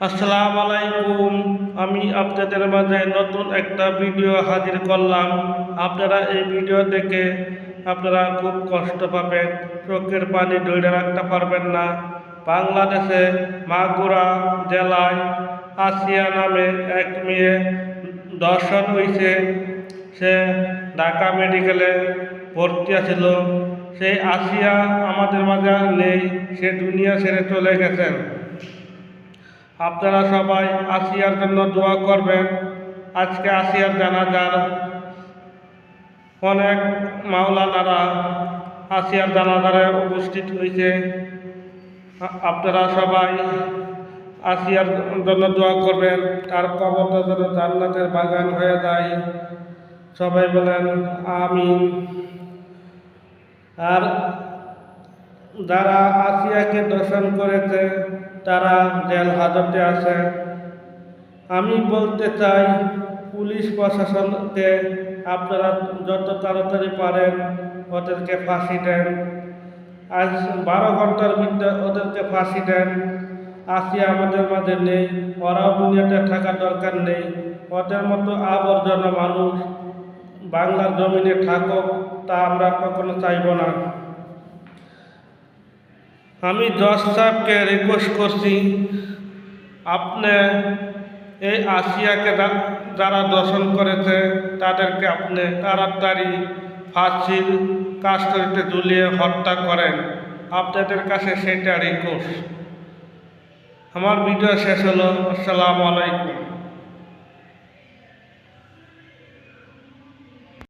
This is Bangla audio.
আসসালামু আলাইকুম। আমি আপনাদের মাঝে নতুন একটা ভিডিও হাজির করলাম। আপনারা এই ভিডিও দেখে আপনারা খুব কষ্ট পাবেন। চোখের পানি ধরে রাখতে পারবেন না। বাংলাদেশে মাগুরা জেলায় আসিয়া নামে এক মেয়ে দর্শন হয়েছে সে ঢাকা মেডিকেলে ভর্তি আছিল। সেই আসিয়া আমাদের মাঝে নেই। সে দুনিয়া ছেড়ে চলে গেছেন। আপনারা সবাই আসিয়ার জন্য দোয়া করবেন। আজকে আসিয়ার জানাজার অনেক মাওলানারা আসিয়ার জানাজারে উপস্থিত হয়েছে আপনারা সবাই আসিয়ার জন্য দোয়া করবেন। তার কবরটা যেন জান্নাতের বাগান হয়ে যায়। সবাই বলেন, আমিন। আর যারা আসিয়াকে দর্শন করেছে, তারা জেল হাজতে আছে। আমি বলতে চাই, পুলিশ প্রশাসনকে আপনারা যত তাড়াতাড়ি পারেন ওদেরকে ফাঁসি দেন। আজ বারো ঘণ্টার মধ্যে ওদেরকে ফাঁসি দেন। আসিয়া আমাদের মাঝে নেই, ওরাও দুনিয়াতে থাকার দরকার নেই। ওদের মতো আবর্জনা মানুষ বাংলার জমিনে থাকুক, তা আমরা কখনো চাইব না। আমি জজ সাহেবকে রিকোয়েস্ট করছি। আপনি এই আসিয়াকে যারা দর্শন করেছে, তাদেরকে আপনি তাড়াতাড়ি ফাঁসির কাস্টডিতে ঝুলিয়ে হত্যা করেন। আপনাদের কাছে সেটা রিকোয়েস্ট আমার ভিডিও শেষ হলো। আসসালামু আলাইকুম।